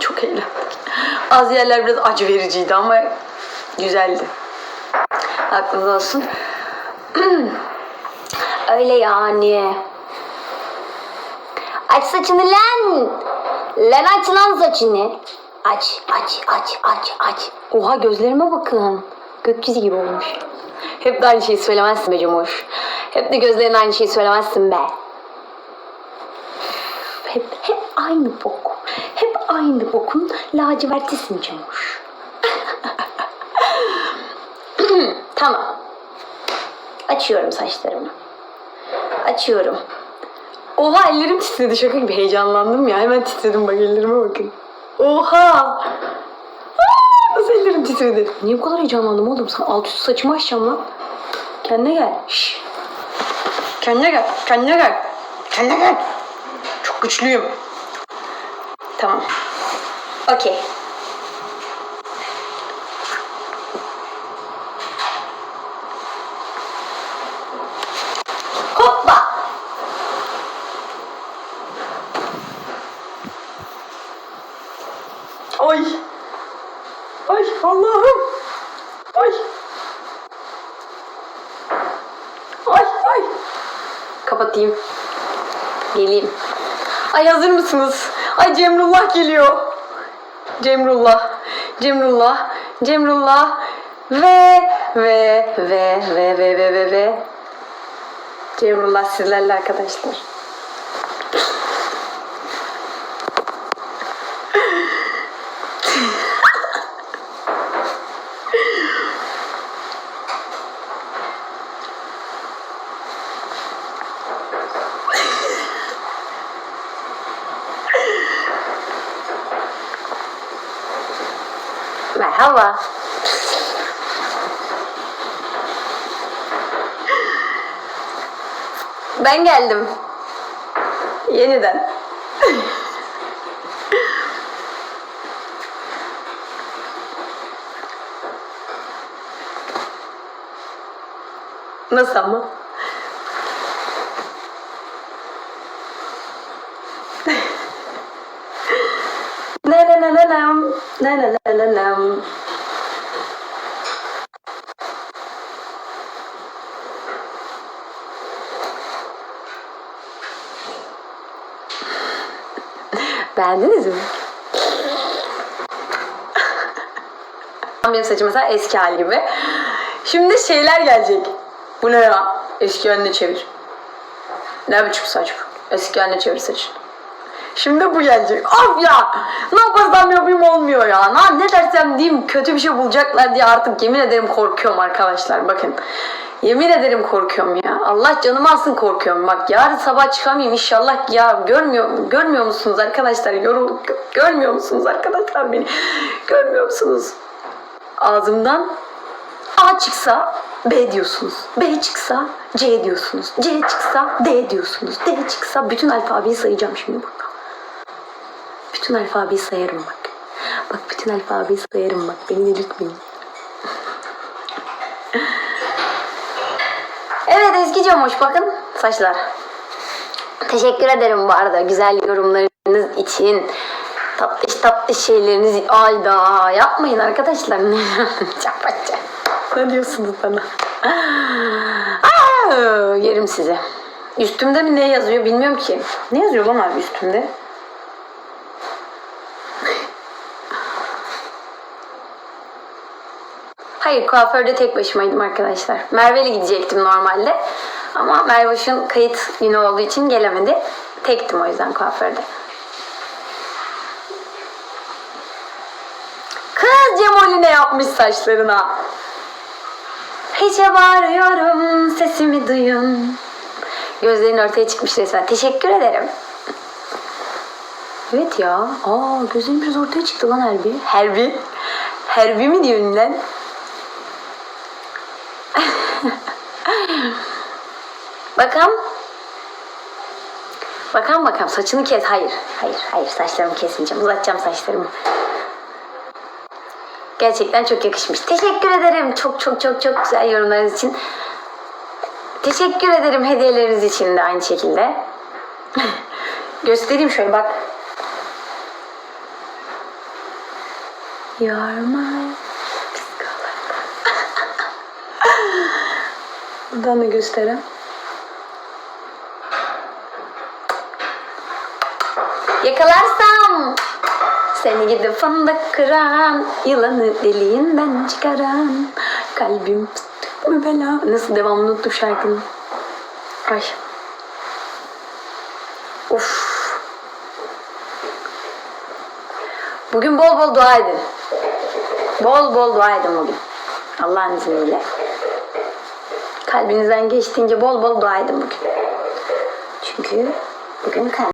Çok eğlendik. Az yerler biraz acı vericiydi ama güzeldi. Aklınız olsun. Öyle yani. Aç saçını lan. Lan aç lan saçını. Aç, aç, aç, aç, aç. Oha gözlerime bakın. Gökyüzü gibi olmuş. Hep de aynı şeyi söylemezsin be Cemoş. Hep de gözlerin aynı şeyi söylemezsin be. Hep, hep aynı bok. Hep aynı bokun lacivertisin Cemuş. tamam. Açıyorum saçlarımı. Açıyorum. Oha ellerim titredi şaka gibi heyecanlandım ya. Hemen titredim bak ellerime bakın. Oha! Nasıl ellerim titredi? Niye bu kadar heyecanlandım oğlum? Sana alt üstü saçımı açacağım lan. Kendine gel. Şş. Kendine gel. Kendine gel. Kendine gel. Çok güçlüyüm. Tamam. Okey. Ay. Ay Allah'ım. Ay. Ay ay. Kapatayım. Geleyim. Ay hazır mısınız? Ay Cemrullah geliyor. Cemrullah. Cemrullah. Cemrullah. Ve ve ve ve ve ve ve ve. Cemrullah sizlerle arkadaşlar. Merhaba. Ben geldim. Yeniden. Nasıl ama? Na na na na nam. Beğendiniz mi? Benim saçım mesela eski hal gibi. Şimdi şeyler gelecek. Bu ne ya? Eski haline çevir. Ne biçim saç bu? Eski haline çevir saçını. Şimdi bu gelecek. Of ya! Ne yaparsam yapayım olmuyor ya. Ne, ne dersem diyeyim kötü bir şey bulacaklar diye artık yemin ederim korkuyorum arkadaşlar. Bakın. Yemin ederim korkuyorum ya. Allah canımı alsın korkuyorum. Bak yarın sabah çıkamayayım inşallah ya. Görmüyor, görmüyor musunuz arkadaşlar? Yorum, gö- görmüyor musunuz arkadaşlar beni? Görmüyor musunuz? Ağzımdan A çıksa B diyorsunuz. B çıksa C diyorsunuz. C çıksa D diyorsunuz. D çıksa bütün alfabeyi sayacağım şimdi burada. Bütün alfabeyi sayarım bak. Bak bütün alfabeyi sayarım bak. Beni delirtmeyin. evet Ezgi Camoş bakın saçlar. Teşekkür ederim bu arada güzel yorumlarınız için. Tatlış tatlış şeylerinizi ayda yapmayın arkadaşlar. Çapacak. Ne diyorsunuz bana? Aa, yerim size. Üstümde mi ne yazıyor bilmiyorum ki. Ne yazıyor lan abi üstümde? Hayır kuaförde tek başımaydım arkadaşlar. Merve'yle gidecektim normalde. Ama Merve'şin kayıt günü olduğu için gelemedi. Tektim o yüzden kuaförde. Kız Cemoli ne yapmış saçlarına? Hiçe bağırıyorum sesimi duyun. Gözlerin ortaya çıkmış resmen. Teşekkür ederim. Evet ya. Aa gözlerin biraz ortaya çıktı lan Herbi. Herbi? Herbi mi diyorsun lan? Bakalım. Bakalım bakalım saçını kes. Hayır. Hayır hayır saçlarımı kesmeyeceğim. Uzatacağım saçlarımı. Gerçekten çok yakışmış. Teşekkür ederim. Çok çok çok çok güzel yorumlarınız için. Teşekkür ederim hediyeleriniz için de aynı şekilde. Göstereyim şöyle bak. You're my psikolog. Buradan da göstereyim. Yakalarsam seni gidip fındık kıran Yılanı deliğinden çıkaran Kalbim. Mü Nasıl devamını unuttum şarkının? Ay. Of. Bugün bol bol dua edin. Bol bol dua edin bugün. Allah'ın izniyle. Kalbinizden geçtiğince bol bol dua edin bugün. Çünkü bugün kalbim